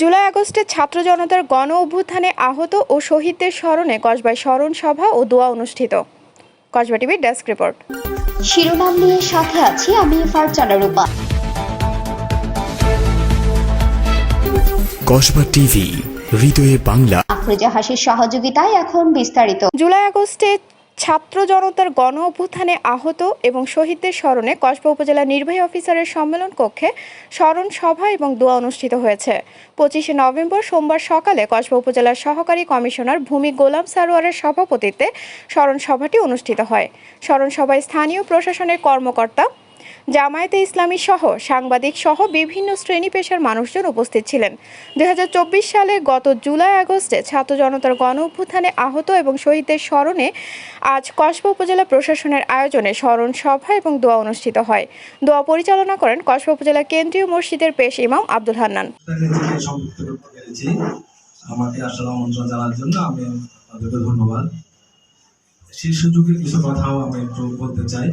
জুলাই আগস্টে ছাত্র জনতার গণ অভ্যুত্থানে আহত ও শহীদদের স্মরণে কসবায় স্মরণ সভা ও দোয়া অনুষ্ঠিত। কসবা টিভির ডেস্ক রিপোর্ট। শিরোনাম নিয়ে সাথে আছি আমি ফারজানা রূপা। কসবা টিভি হৃদয়ে বাংলা। আফরোজা হাসির সহযোগিতায় এখন বিস্তারিত। জুলাই আগস্টে ছাত্র জনতার গণ অভ্যুত্থানে আহত এবং শহীদদের স্মরণে কসবা উপজেলা নির্বাহী অফিসারের সম্মেলন কক্ষে স্মরণ সভা এবং দোয়া অনুষ্ঠিত হয়েছে। পঁচিশে নভেম্বর সোমবার সকালে কসবা উপজেলার সহকারী কমিশনার ভূমি গোলাম সারোয়ারের সভাপতিত্বে স্মরণ সভাটি অনুষ্ঠিত হয়। স্মরণ সভায় স্থানীয় প্রশাসনের কর্মকর্তা জামায়াতে ইসলামী সহ সাংবাদিক সহ বিভিন্ন শ্রেণি পেশার মানুষজন উপস্থিত ছিলেন। দুই হাজার চব্বিশ সালে গত জুলাই আগস্টে ছাত্র জনতার গণ অভ্যুত্থানে আহত এবং শহীদদের স্মরণে আজ কসবা উপজেলা প্রশাসনের আয়োজনে স্মরণ সভা এবং দোয়া অনুষ্ঠিত হয়। দোয়া পরিচালনা করেন কসবা উপজেলা কেন্দ্রীয় মসজিদের পেশ ইমাম আব্দুল হান্নান। আমাকে আসলে আমন্ত্রণ জানার জন্য আমি আপনাদেরকে ধন্যবাদ। সেই সুযোগে কিছু কথাও আমি একটু বলতে চাই।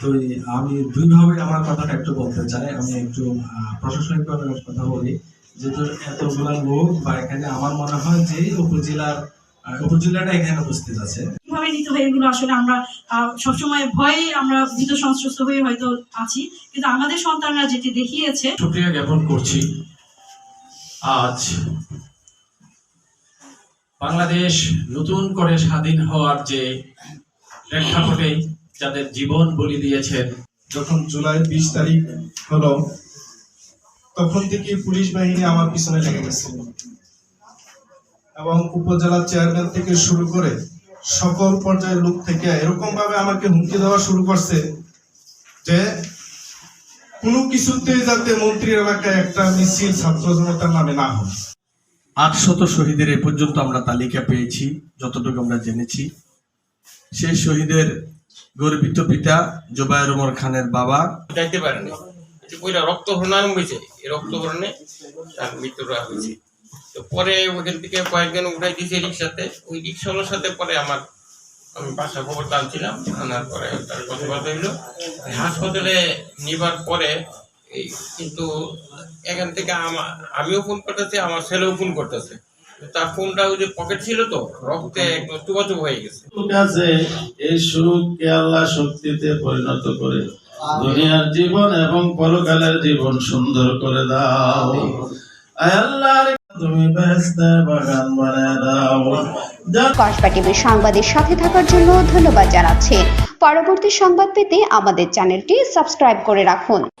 তো আমি দুইভাবে আমার কথাটা একটু বলতে চাই। আমি একটু আহ, প্রশাসনিকভাবে কথা বলি যেহেতু এতগুলা লোক বা এখানে আমার মনে হয় যে উপজেলার উপজেলাটা এখানে উপস্থিত আছে। কীভাবে নিতে হয় এগুলো আসলে আমরা সবসময় ভয়ে আমরা ভীত সংশ্লিষ্ট হয়ে হয়তো আছি। কিন্তু আমাদের সন্তানরা যেটি দেখিয়েছে শুক্রিয়া জ্ঞাপন করছি। আজ বাংলাদেশ নতুন করে স্বাধীন হওয়ার যে প্রেক্ষাপটে যাদের জীবন বলি দিয়েছেন যখন জুলাই বিশ তারিখ হলো তখন থেকে পুলিশ বাহিনী আমার পিছনে লেগে গেছিল এবং উপজেলা চেয়ারম্যান থেকে শুরু করে সকল পর্যায়ের লোক থেকে এরকম ভাবে আমাকে হুমকি দেওয়া শুরু করছে যে কোনো কিছুতে যাতে মন্ত্রী এলাকায় একটা মিছিল ছাত্র জনতার নামে না হয়। আটশত শহীদের এ পর্যন্ত আমরা তালিকা পেয়েছি যতটুকু আমরা জেনেছি। সেই শহীদের গর্বিত পিতা জোবায়ের ওমর খানের বাবা। যাইতে পারেনি। যে কইরা রক্তক্ষরণ আরম্ভ হয়েছে এই রক্তক্ষরণে তার মৃত্যুটা হয়েছে। তো পরে ওখান থেকে কয়েকজন উঠাই দিয়েছে রিক্সাতে ওই রিক্সাওয়ালার সাথে পরে আমার আমি বাসা খবর টানছিলাম। আনার পরে তার কথাবার্তা হইল। হাসপাতালে নিবার পরে এই কিন্তু এখান থেকে আমার আমিও ফোন করতেছি, আমার ছেলেও ফোন করতেছে। তার ফোনটা ওই যে পকেট ছিল তো রক্তে চুবাচুপ হয়ে গেছে। কাছে এই সুখকে আল্লাহ শক্তিতে পরিণত করে দুনিয়ার জীবন এবং পরকালের জীবন সুন্দর করে দাও। তুমি বাগান বানায় দাও। কসবা টিভির সাংবাদিক সাথে থাকার জন্য ধন্যবাদ জানাচ্ছি। পরবর্তী সংবাদ পেতে আমাদের চ্যানেলটি সাবস্ক্রাইব করে রাখুন।